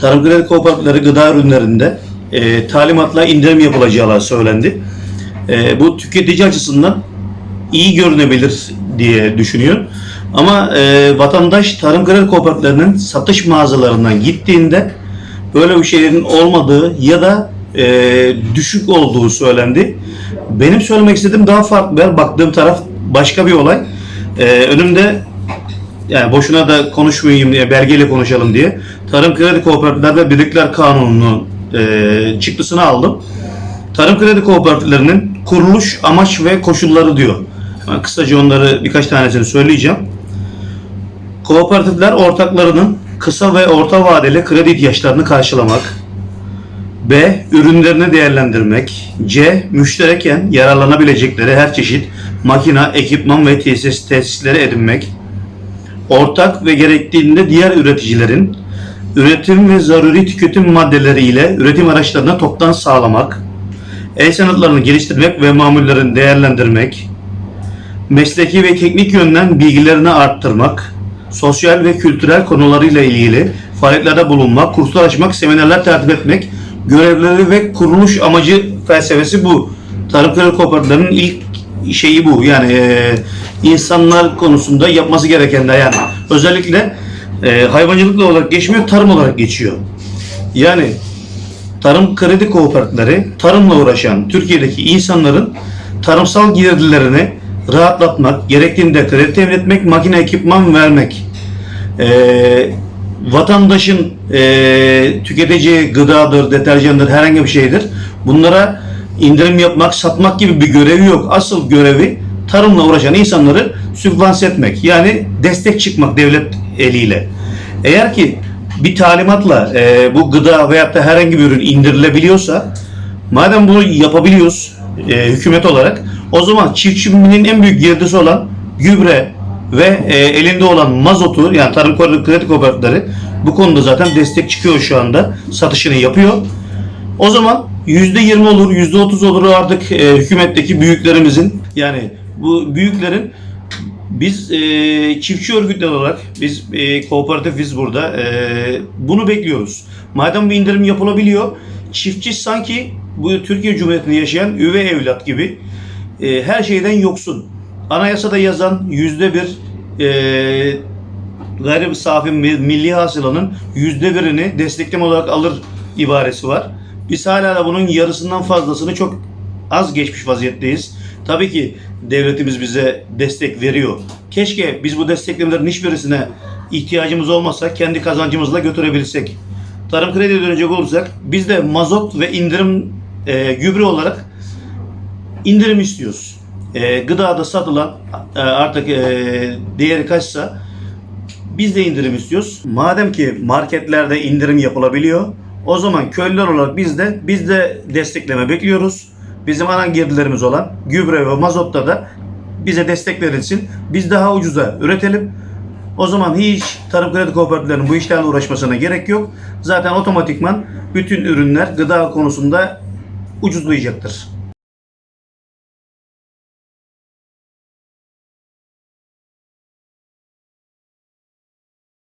Tarım kredi kooperatifleri gıda ürünlerinde e, talimatla indirim yapılacağı söylendi. E, bu tüketici açısından iyi görünebilir diye düşünüyor. Ama e, vatandaş tarım kredi kooperatiflerinin satış mağazalarından gittiğinde böyle bir şeylerin olmadığı ya da e, düşük olduğu söylendi. Benim söylemek istediğim daha farklı. Ben baktığım taraf başka bir olay. E, önümde yani boşuna da konuşmayayım diye belgeyle konuşalım diye Tarım Kredi Kooperatifler ve Birlikler Kanunu'nun e, çıktısını aldım. Tarım Kredi Kooperatiflerinin kuruluş amaç ve koşulları diyor. Ben kısaca onları birkaç tanesini söyleyeceğim. Kooperatifler ortaklarının kısa ve orta vadeli kredi ihtiyaçlarını karşılamak. B. Ürünlerini değerlendirmek. C. Müştereken yararlanabilecekleri her çeşit makina, ekipman ve tesis tesisleri edinmek ortak ve gerektiğinde diğer üreticilerin üretim ve zaruri tüketim maddeleriyle üretim araçlarına toptan sağlamak, el sanatlarını geliştirmek ve mamullerini değerlendirmek, mesleki ve teknik yönden bilgilerini arttırmak, sosyal ve kültürel konularıyla ilgili faaliyetlerde bulunmak, kurslar açmak, seminerler tertip etmek, görevleri ve kuruluş amacı felsefesi bu. Tarım Kredi Kooperatiflerinin ilk şeyi bu. Yani e, insanlar konusunda yapması gerekenler yani özellikle e, hayvancılıkla olarak geçmiyor, tarım olarak geçiyor. Yani tarım kredi kooperatifleri tarımla uğraşan Türkiye'deki insanların tarımsal girdilerini rahatlatmak, gerektiğinde kredi temin etmek, makine ekipman vermek. E, vatandaşın e, tüketeceği gıdadır, deterjandır, herhangi bir şeydir. Bunlara indirim yapmak, satmak gibi bir görevi yok. Asıl görevi tarımla uğraşan insanları sübvanse etmek. Yani destek çıkmak devlet eliyle. Eğer ki bir talimatla e, bu gıda veyahut da herhangi bir ürün indirilebiliyorsa madem bunu yapabiliyoruz e, hükümet olarak o zaman çiftçinin en büyük girdisi olan gübre ve e, elinde olan mazotu yani tarım kredi kooperatifleri bu konuda zaten destek çıkıyor şu anda satışını yapıyor. O zaman %20 olur, %30 olur artık e, hükümetteki büyüklerimizin yani bu büyüklerin biz e, çiftçi örgütler olarak biz e, kooperatifiz burada e, bunu bekliyoruz. Madem bir indirim yapılabiliyor çiftçi sanki bu Türkiye Cumhuriyeti'nde yaşayan üvey evlat gibi e, her şeyden yoksun. Anayasada yazan yüzde bir e, gayri safi mi- milli hasılanın yüzde birini destekleme olarak alır ibaresi var. Biz hala da bunun yarısından fazlasını çok az geçmiş vaziyetteyiz. Tabii ki devletimiz bize destek veriyor. Keşke biz bu desteklemelerin hiçbirisine ihtiyacımız olmasa kendi kazancımızla götürebilsek. Tarım krediye dönecek olursak biz de mazot ve indirim e, gübre olarak indirim istiyoruz. E, gıdada satılan e, artık e, değeri kaçsa biz de indirim istiyoruz. Madem ki marketlerde indirim yapılabiliyor, o zaman köylüler olarak biz de biz de destekleme bekliyoruz. Bizim ana girdilerimiz olan gübre ve mazotta da bize destek verilsin. Biz daha ucuza üretelim. O zaman hiç tarım kredi kooperatiflerinin bu işlerle uğraşmasına gerek yok. Zaten otomatikman bütün ürünler gıda konusunda ucuzlayacaktır.